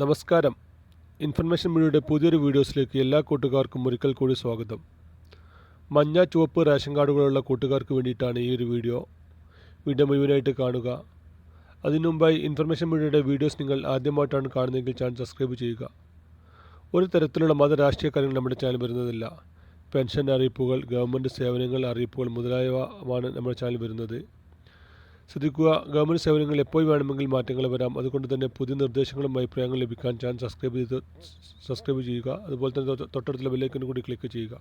നമസ്കാരം. ഇൻഫർമേഷൻ മീഡിയയുടെ പുതിയൊരു വീഡിയോസിലേക്ക് എല്ലാ കൂട്ടുകാർക്കും ഒരിക്കൽ കൂടി സ്വാഗതം. മഞ്ഞ ചുവപ്പ് റേഷൻ കാർഡുകളുള്ള കൂട്ടുകാർക്ക് വേണ്ടിയിട്ടാണ് ഈ ഒരു വീഡിയോ. വീഡിയോ മുഴുവനായിട്ട് കാണുക. അതിനു മുമ്പായി ഇൻഫർമേഷൻ മീഡിയയുടെ വീഡിയോസ് നിങ്ങൾ ആദ്യമായിട്ടാണ് കാണുന്നതെങ്കിൽ ചാനൽ സബ്സ്ക്രൈബ് ചെയ്യുക. ഒരു തരത്തിലുള്ള മത രാഷ്ട്രീയ കാര്യങ്ങൾ നമ്മുടെ ചാനൽ വരുന്നതല്ല. പെൻഷൻ അറിയിപ്പുകൾ ഗവൺമെന്റ് സേവനങ്ങൾ അറിയിപ്പുകൾ മുതലായവ ആണ് നമ്മുടെ ചാനൽ വരുന്നത്. ശ്രദ്ധിക്കുക. ഗവൺമെന്റ് സേവനങ്ങൾ എപ്പോൾ വേണമെങ്കിൽ മാറ്റങ്ങൾ വരാം. അതുകൊണ്ട് തന്നെ പുതിയ നിർദ്ദേശങ്ങളും അഭിപ്രായങ്ങളും ലഭിക്കാൻ ചാനൽ സബ്സ്ക്രൈബ് ചെയ്ത് സബ്സ്ക്രൈബ് ചെയ്യുക. അതുപോലെ തന്നെ തൊട്ട് തൊട്ടടുത്തുള്ള ബെല്ലൈക്കനും കൂടി ക്ലിക്ക് ചെയ്യുക.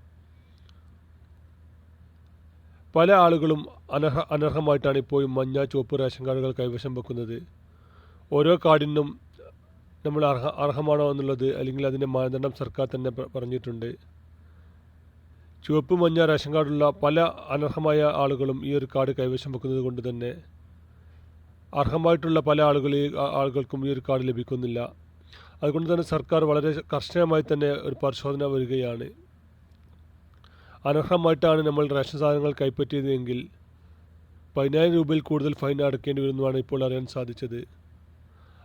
പല ആളുകളും അനർഹ അനർഹമായിട്ടാണ് ഇപ്പോഴും മഞ്ഞ ചുവപ്പ് റേഷൻ കാർഡുകൾ കൈവശം വെക്കുന്നത്. ഓരോ കാർഡിനും നമ്മൾ അർഹ അർഹമാണോ എന്നുള്ളത് അല്ലെങ്കിൽ അതിന്റെ മാനദണ്ഡം സർക്കാർ തന്നെ പറഞ്ഞിട്ടുണ്ട്. ചുവപ്പ് മഞ്ഞ റേഷൻ കാർഡുള്ള പല അനർഹമായ ആളുകളും ഈ ഒരു കാർഡ് കൈവശം വെക്കുന്നത് കൊണ്ട് തന്നെ അർഹമായിട്ടുള്ള പല ആളുകളെ ആളുകൾക്കും ഈ ഒരു കാർഡ് ലഭിക്കുന്നില്ല. അതുകൊണ്ട് തന്നെ സർക്കാർ വളരെ കർശനമായി തന്നെ ഒരു പരിശോധന വരികയാണ്. അനർഹമായിട്ടാണ് നമ്മൾ റേഷൻ സാധനങ്ങൾ കൈപ്പറ്റിയതെങ്കിൽ പതിനായിരം രൂപയിൽ കൂടുതൽ ഫൈൻ അടക്കേണ്ടി വരുന്നതാണ് ഇപ്പോൾ അറിയാൻ സാധിച്ചത്.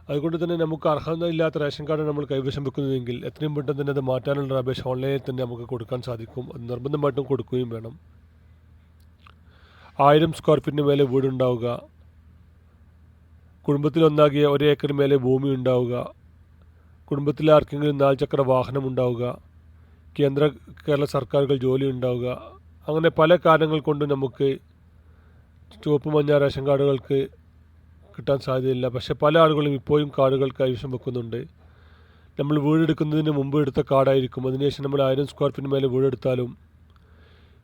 അതുകൊണ്ട് തന്നെ നമുക്ക് അർഹത ഇല്ലാത്ത റേഷൻ കാർഡ് നമ്മൾ കൈവശം വെക്കുന്നതെങ്കിൽ എത്രയും പെട്ടെന്ന് തന്നെ അത് മാറ്റാനുള്ള അപേക്ഷ ഓൺലൈനിൽ തന്നെ നമുക്ക് കൊടുക്കാൻ സാധിക്കും. അത് നിർബന്ധമായിട്ടും കൊടുക്കുകയും വേണം. ആയിരം സ്ക്വയർ ഫീറ്റിന് മേലെ വീടുണ്ടാവുക. കുടുംബത്തിൽ ഒന്നാകിയ ഒരു ഏക്കറിന് മേലെ ഭൂമി ഉണ്ടാവുക. കുടുംബത്തിലെ ആർക്കെങ്കിലും നാൽചക്ര വാഹനം ഉണ്ടാവുക. കേന്ദ്ര കേരള സർക്കാരുകൾ ജോലി ഉണ്ടാവുക. അങ്ങനെ പല കാരണങ്ങൾ കൊണ്ട് നമുക്ക് ചുവപ്പ് മഞ്ഞ റേഷൻ കാർഡുകൾക്ക് കിട്ടാൻ സാധ്യതയില്ല. പക്ഷെ പല ആളുകളും ഇപ്പോഴും കാർഡുകൾ കൈവശം വെക്കുന്നുണ്ട്. നമ്മൾ വീടെടുക്കുന്നതിന് മുമ്പ് എടുത്ത കാർഡായിരിക്കും അതിനുശേഷം നമ്മൾ ആയിരം സ്ക്വയർ ഫീറ്റ് മേലെ വീടെടുത്താലും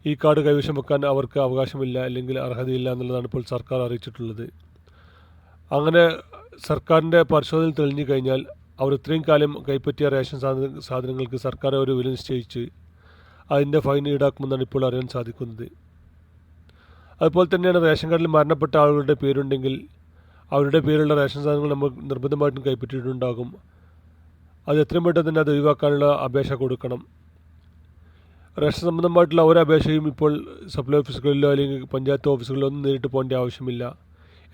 ഈ കാർഡ് കൈവശം വെക്കാൻ അവർക്ക് അവകാശമില്ല അല്ലെങ്കിൽ അർഹതയില്ല എന്നുള്ളതാണ് ഇപ്പോൾ സർക്കാർ അറിയിച്ചിട്ടുള്ളത്. അങ്ങനെ സർക്കാരിന്റെ പരിശോധനയിൽ തെളിഞ്ഞു കഴിഞ്ഞാൽ അവർ ഇത്രയും കാലം കൈപ്പറ്റിയ റേഷൻ സാധന സാധനങ്ങൾക്ക് സർക്കാർ ഒരു വില നിശ്ചയിച്ച് അതിന്റെ ഫൈൻ ഈടാക്കുമെന്നാണ് ഇപ്പോൾ അറിയാൻ സാധിക്കുന്നത്. അതുപോലെ തന്നെയാണ് റേഷൻ കാർഡിൽ മരണപ്പെട്ട ആളുകളുടെ പേരുണ്ടെങ്കിൽ അവരുടെ പേരുള്ള റേഷൻ സാധനങ്ങൾ നമ്മൾ നിർബന്ധമായിട്ടും കൈപ്പറ്റിയിട്ടുണ്ടാകും. അത് എത്രയും പെട്ടെന്ന് തന്നെ അത് ഒഴിവാക്കാനുള്ള അപേക്ഷ കൊടുക്കണം. റേഷൻ സംബന്ധമായിട്ടുള്ള ഒരു അപേക്ഷയും ഇപ്പോൾ സപ്ലൈ ഓഫീസുകളിലോ അല്ലെങ്കിൽ പഞ്ചായത്ത് ഓഫീസുകളിലോ ഒന്നും നേരിട്ട് പോകേണ്ട ആവശ്യമില്ല.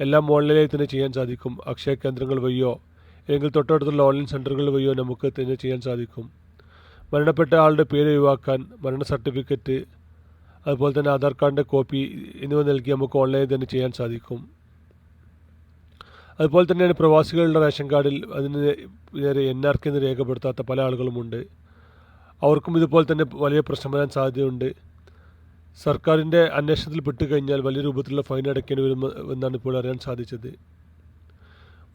എല്ലാം ഓൺലൈനായി തന്നെ ചെയ്യാൻ സാധിക്കും. അക്ഷയ കേന്ദ്രങ്ങൾ വഴിയോ അല്ലെങ്കിൽ തൊട്ടടുത്തുള്ള ഓൺലൈൻ സെന്ററുകൾ വഴിയോ നമുക്ക് തന്നെ ചെയ്യാൻ സാധിക്കും. മരണപ്പെട്ട ആളുടെ പേര് ഒഴിവാക്കാൻ മരണ സർട്ടിഫിക്കറ്റ് അതുപോലെ തന്നെ ആധാർ കാർഡിന്റെ കോപ്പി എന്നിവ നൽകി നമുക്ക് ഓൺലൈനിൽ തന്നെ ചെയ്യാൻ സാധിക്കും. അതുപോലെ തന്നെയാണ് പ്രവാസികളുടെ റേഷൻ കാർഡിൽ അതിന് നേരെ എൻ ആർ കെ എന്ന് രേഖപ്പെടുത്താത്ത പല ആളുകളുമുണ്ട് അവർക്കും ഇതുപോലെ തന്നെ വലിയ പ്രശ്നം വരാൻ സാധ്യതയുണ്ട്. സർക്കാരിന്റെ അന്വേഷണത്തിൽ പെട്ടുകഴിഞ്ഞാൽ വലിയ രൂപത്തിലുള്ള ഫൈൻ അടയ്ക്കേണ്ടി വരുമെന്നാണ് ഇപ്പോൾ അറിയാൻ സാധിച്ചത്.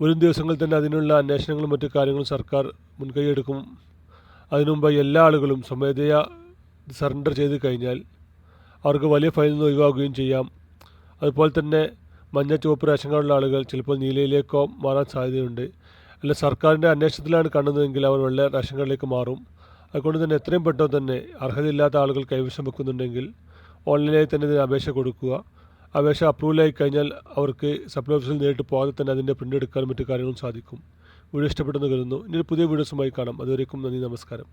വരും ദിവസങ്ങളിൽ തന്നെ അതിനുള്ള അന്വേഷണങ്ങളും മറ്റു കാര്യങ്ങളും സർക്കാർ മുൻകൈയെടുക്കും അതിനുമുമ്പ് എല്ലാ ആളുകളും സ്വമേധയാ സറണ്ടർ ചെയ്ത് കഴിഞ്ഞാൽ അവർക്ക് വലിയ ഫൈനിൽ നിന്ന് ഒഴിവാക്കുകയും ചെയ്യാം. അതുപോലെ തന്നെ മഞ്ഞ ചുവപ്പ് റേഷൻ കാർഡുള്ള ആളുകൾ ചിലപ്പോൾ നീലയിലേക്കോ മാറാൻ സാധ്യതയുണ്ട്. അല്ല സർക്കാരിന്റെ അന്വേഷണത്തിലാണ് കാണുന്നതെങ്കിൽ അവർ വെള്ള റേഷൻ കാർഡിലേക്ക് മാറും. അതുകൊണ്ട് തന്നെ എത്രയും പെട്ടെന്ന് തന്നെ അർഹതയില്ലാത്ത ആളുകൾ കൈവശം വെക്കുന്നുണ്ടെങ്കിൽ ഓൺലൈനായി തന്നെ ഇതിന് അപേക്ഷ കൊടുക്കുക. അപേക്ഷ അപ്രൂവലായി കഴിഞ്ഞാൽ അവർക്ക് സപ്ലൈ ഓഫീസിൽ നേരിട്ട് പോകാതെ തന്നെ അതിന്റെ പ്രിന്റ് എടുക്കാനും മറ്റു കാര്യങ്ങളും സാധിക്കും. വീഡിയോ ഇഷ്ടപ്പെട്ടെന്ന് കരുതുന്നു. ഇനി പുതിയ വീഡിയോസുമായി കാണാം. അതുവരേക്കും നന്ദി നമസ്കാരം.